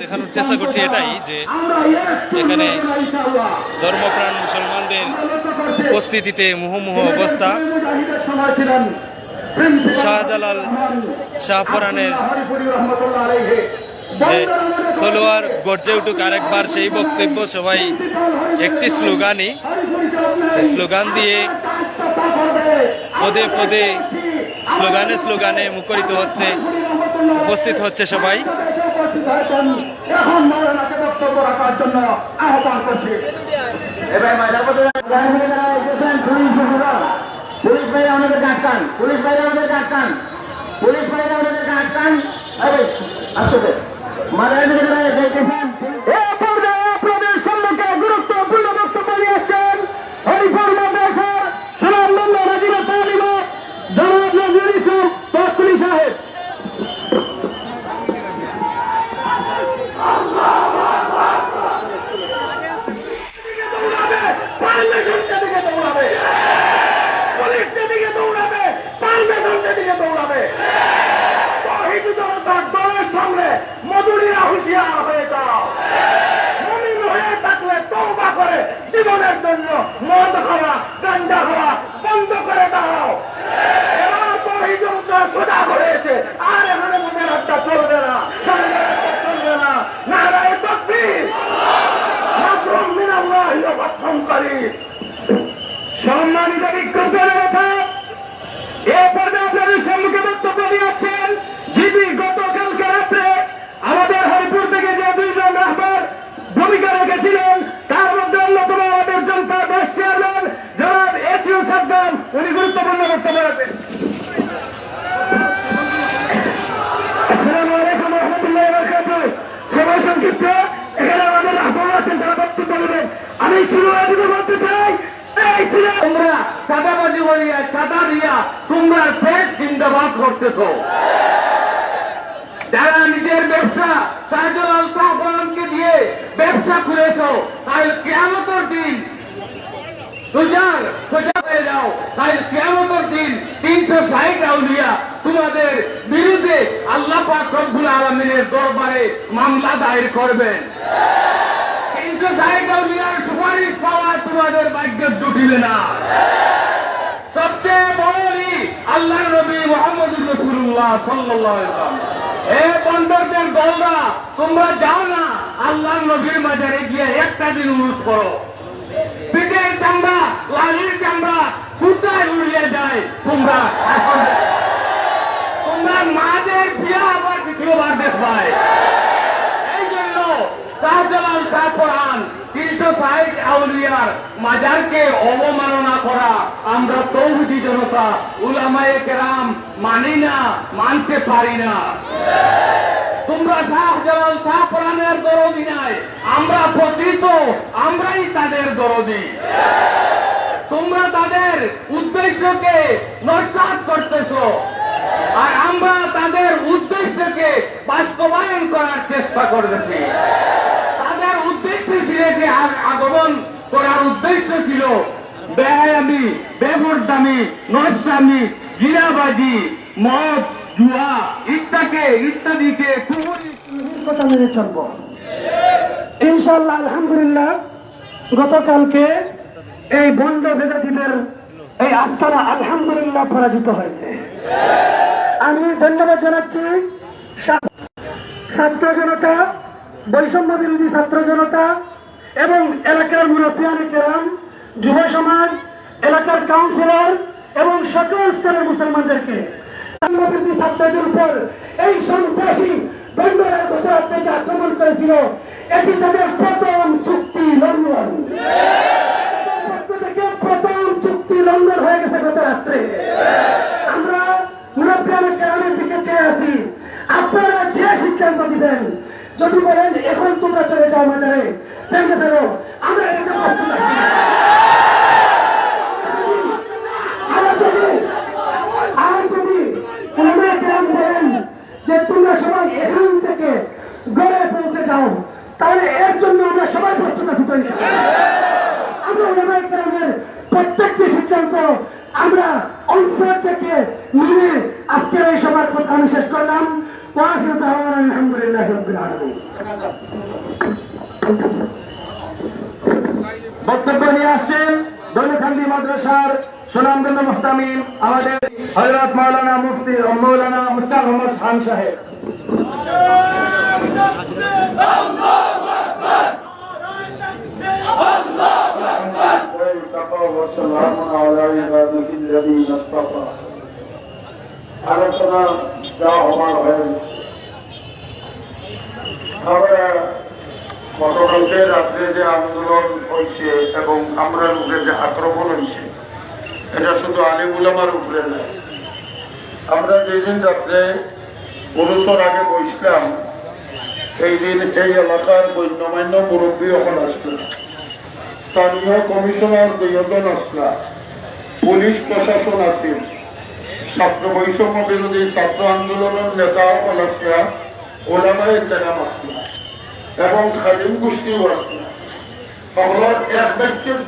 দেখানোর চেষ্টা করছি এটাই যে এখানে ধর্মপ্রাণ মুসলমানদের উপস্থিতিতে মুহুমুহ অবস্থা। শাহজালাল শাহপুরানের যে তলোয়ার গর্জে উঠুক আরেকবার সেই বক্তব্য সবাই একটি স্লোগানই। সেই স্লোগান দিয়ে পদে পদে, স্লোগানে স্লোগানে মুখরিত হচ্ছে, উপস্থিত হচ্ছে সবাই। পুলিশ বন্ধুরা পুলিশ ভাইরা আমাদের আটকান পুলিশ ভাইরা আমাদের আটকান আসতে మనందరూ కూడా মদ খাওয়া গান্ডা খাওয়া বন্ধ করে দাও। এবার শহীদ জনতা সোজা হয়েছে, আর এখানে মনের আড্ডা চলবে না। সময় এখানে আমাদের রাহবার আছেন, তারা বক্তব্য দেবেন আমি শুরু আগে বলতে চাই তোমরা চাঁদাবাজি করিয়া চাঁদা দিয়া তোমরা পেট জিন্দাবাদ করতেছো। যারা নিজের ব্যবসা শাহজালাল শাহবানকে দিয়ে ব্যবসা খুলেছ, তাই কেমতর দিন সুজার সোজা হয়ে যাও, তাই কেমতর দিন তিনশো ষাট আউলিয়া তোমাদের বিরুদ্ধে আল্লাহ পাক রব্বুল আলমিনের দরবারে মামলা দায়ের করবেন। তিনশো ষাট আউলিয়ার সুপারিশ পাওয়া তোমাদের ভাগ্যে জুটিবে না। সবচেয়ে বড়ই আল্লাহ নবী মোহাম্মদ রসুল্লাহ সাল্লাম এ বন্দরদের দলরা, তোমরা যাও না আল্লাহ নবীর মাজারে গিয়ে একটা দিন অনুরোধ করো। পিঠের চামড়া লালির চামড়া কোথায় উড়িয়ে যায় তোমরা এখন তোমরা মাদের বিয়া আবার দ্বিতীয়বার দেখবায় এই জন্য শাহজালাল শাহপরান তিনশো ষাট আউলিয়ার মাজারকে অবমাননা করা আমরা তৌহিদি জনতা, উলামায়ে কেরাম মানি না, মানতে পারি না। তোমরা শাহজালাল শাহপরানের দরদি নাই, আমরা পতিত আমরাই তাদের দরদি। তোমরা তাদের উদ্দেশ্যকে নস্বাত করতেছো, আর আমরা তাদের উদ্দেশ্যকে বাস্তবায়ন করার চেষ্টা করতেছি। ছিল আগমন করার উদ্দেশ্য ছিল বেআয়ামি বেবরদামি নস্বামি জিরাবাজি, মদ, জুয়া ইত্যাকে ইত্যাদিকে মেনে চলব। ইনশাল্লাহ আলহামদুলিল্লাহ, গতকালকে এই বন্ড বেদাতিদের এই আস্থানা আলহামদুলিল্লাহ পরাজিত হয়েছে। আমি ধন্যবাদ জানাচ্ছি ছাত্র জনতা, বৈষম্য বিরোধী ছাত্র জনতা এবং এলাকার মুরব্বিয়ান কেরাম, যুব সমাজ, এলাকার কাউন্সিলর এবং সকল স্তরের মুসলমানদেরকে ছাত্রদের এই সন্ত্রাসী বন্দরের রাত্রে যে আক্রমণ করেছিল। এটি তাদের প্রথম চুক্তি লঙ্ঘন। থেকে প্রথম চুক্তি লঙ্ঘন হয়ে গেছে গত রাত্রে সিদ্ধান্ত দিবেন। যদি বলেন, এখন তোমরা চলে যাও মাজারে ভেঙে ফেলো, আমরা যে, তোমরা সবাই এখান থেকে গড়ে যাও এর জন্য আমরা সবাই আমরা অন্তর থেকে মেনে আজকের এই সবার কথা আমি শেষ করলাম। আলহামদুলিল্লাহ বক্তব্য নিয়ে আসছেন দৈনকান্দি মাদ্রাসার সুনামগঞ্জ মুহতামিম, আমাদের হজরত মাওলানা মুফতি মৌলানা মুস্তাক মোহাম্মদ খান সাহেব। والتقى والسلام على عباده الذين اصطفى আলোচনা যা হবার হয়ে গেছে আমরা গতকালকে রাত্রে যে আন্দোলন হয়েছে এবং আমরা উপরে যে আক্রমণ হয়েছে এটা শুধু আলিমুলামার উপরে নয় আমরা যেদিন রাত্রে পুরুষর আগে বসলাম এই দিন এই এলাকার গণ্যমান্য মুরব্বী এখন আসলো স্থানীয় কমিশনার দুইজন আসলা, পুলিশ প্রশাসন আছে ছাত্র বৈষম্য বিরোধী ছাত্র আন্দোলনের নেতা আসলা ওলামাই তেরাম আসলা, এবং খালিম গোষ্ঠীও আসলা। সকলের এক ব্যক্তির